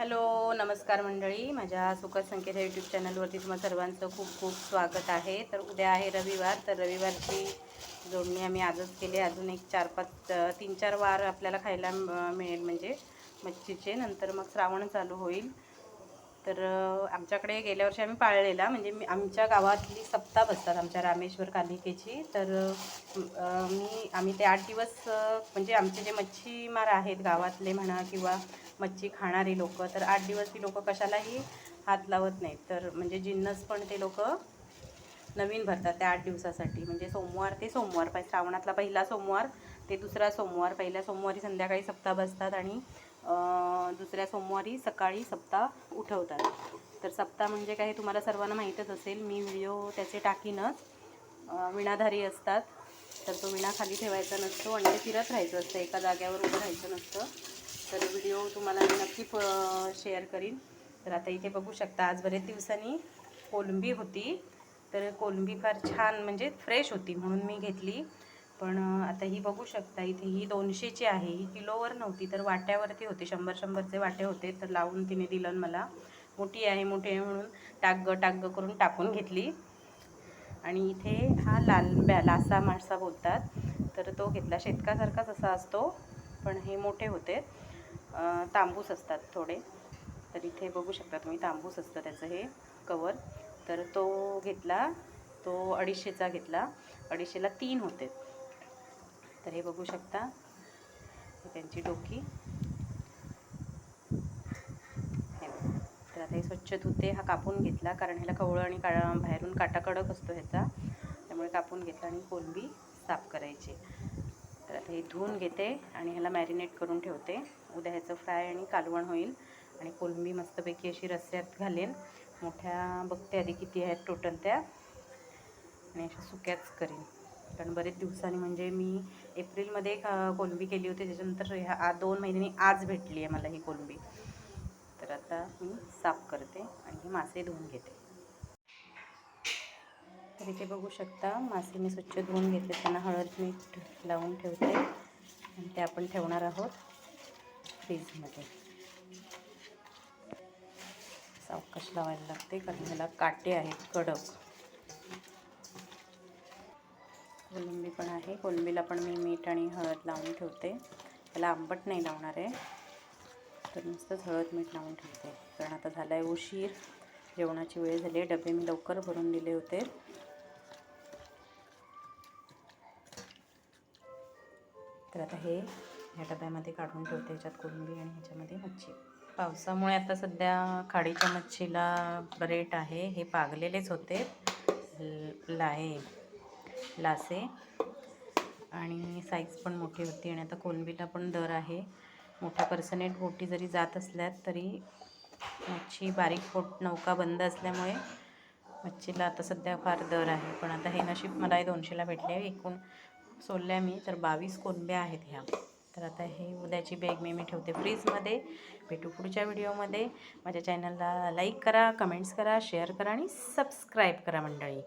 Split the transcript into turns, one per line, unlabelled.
Hello नमस्कार मंडळी. माझ्या सुखद संकेत या यूट्यूब चॅनलवरती तुम्हा सर्वांचं खूप खूप स्वागत आहे. तर उद्या आहे रविवार. तर रविवारची जोडणी आम्ही आजच केली. अजून एक चार पाच तीन चार वार आपल्याला खायला मिळेल. म्हणजे मच्छीचे. नंतर मग श्रावण चालू होईल. तर आमच्याकडे गेल्या वर्षी आम्ही पाळलेला. म्हणजे मी आमच्या गावातली सप्ताह बसतात आमच्या रामेश्वर कालिकेची. तर मी आम्ही ते आठ दिवस म्हणजे आमचे जे मच्छीमार आहेत गावातले म्हणा किंवा मच्छी खाणारी लोक तर आठ दिवस ती लोक कशालाही हात लावत नाहीत. तर म्हणजे जिन्नस पण ते लोक नवीन भरतात त्या आठ दिवसासाठी. म्हणजे सोमवार ते सोमवार पाहिजे श्रावणातला पहिला सोमवार ते दुसरा सोमवार पहिल्या सोमवारी संध्याकाळी सप्ताह बसतात आणि दुसऱ्या सोमवारी सकाळी सप्ताह उठवतात. तर सप्ताह म्हणजे काय हे तुम्हाला सर्वांना माहीतच असेल. मी व्हिडिओ त्याचे टाकीनच. विणाधारी असतात. तर तो विणा खाली ठेवायचा नसतो आणि ते फिरत राहायचं असतं. एका जाग्यावर उभं राहायचं नसतं. तर व्हिडिओ तुम्हाला मी नक्की शेअर करीन. तर आता इथे बघू शकता आज बरेच दिवसांनी कोलंबी होती. तर कोलंबी फार छान म्हणजे फ्रेश होती म्हणून मी घेतली. पण आता ही बघू शकता इथे ही दोनशेची आहे ही किलोवर नव्हती तर वाट्यावरती होती शंभर शंभरचे वाटे होते तर लावून तिने दिलं मला. मोठी आहे मोठी आहे म्हणून टाग टाग करून टाकून घेतली. आणि इथे हा लाल ब्या लासा मासा बोलतात तर तो घेतला. शेतकासारखाच असा असतो पण हे मोठे होते. तांबूस असतात थोडे. तर इथे बघू शकता तुम्ही तांबूस असतं त्याचं हे कवर. तर तो घेतला तो अडीचशेचा घेतला. अडीचशेला तीन होते. तर हे बघू शकता. त्यांची डोकी. तर आता हे स्वच्छ धुते हा कापून घेतला कारण ह्याला कवळं आणि का बाहेरून काटा कडक असतो ह्याचा. त्यामुळे कापून घेतला आणि कोलंबी साफ करायची. तर आता हे धुवून घेते आणि ह्याला मॅरिनेट करून ठेवते. उद्या ह्याचं फ्राय आणि कालवण होईल आणि कोलंबी मस्तपैकी अशी रस्स्यात घालेन मोठ्या बघते आधी किती आहेत टोटल त्या. आणि अशा सुक्याच करीन. कारण बरेच दिवसांनी म्हणजे मी एप्रिलमध्ये एक कोलंबी केली होती. त्याच्यानंतर ह्या आ दोन महिन्यांनी आज भेटली आहे मला ही कोलंबी. तर आता मी साफ करते आणि हे मासे धुवून घेते. तर इथे बघू शकता मासे मी स्वच्छ धुवून घेतले. त्यांना हळद मीठ लावून ठेवते. आणि ते आपण ठेवणार आहोत फ्रीजमध्ये. सावकाश लावायला लागते कारण ह्याला काटे आहेत कडक. कोलंबी पण आहे. कोलंबीला पण मी मीठ आणि हळद लावून ठेवते. त्याला आंबट नाही लावणार आहे. तर नुसतंच हळद मीठ लावून ठेवते. कारण आता झाला आहे उशीर. जेवणाची वेळ झाली आहे. डबे मी लवकर भरून दिले होते. तर आता हे ह्या डब्यामध्ये काढून ठेवते. ह्याच्यात कोलंबी आणि ह्याच्यामध्ये मच्छी. पावसामुळे आता सध्या खाडीच्या मच्छीला रेट आहे. हे पागलेलेच होते. ल- लाहे. लासे. आणि साईज पण मोठी होती आणि आता कोलंबीला पण दर आहे. मोठ्या पर्सनेट बोटी जरी जात असल्यात तरी मच्छी बारीक बोट नौका बंद असल्यामुळे मच्छीला आता सध्या फार दर आहे. पण आता हे नशीब मला हे दोनशेला भेटले. एकूण सोडल्या मी तर बावीस कोलंब्या आहेत ह्या. तर आता हे उद्याची बॅग मी मी ठेवते फ्रीजमध्ये भेटू पुढच्या व्हिडिओमध्ये माझ्या चॅनलला लाईक करा कमेंट्स करा शेअर करा आणि सबस्क्राईब करा मंडळी.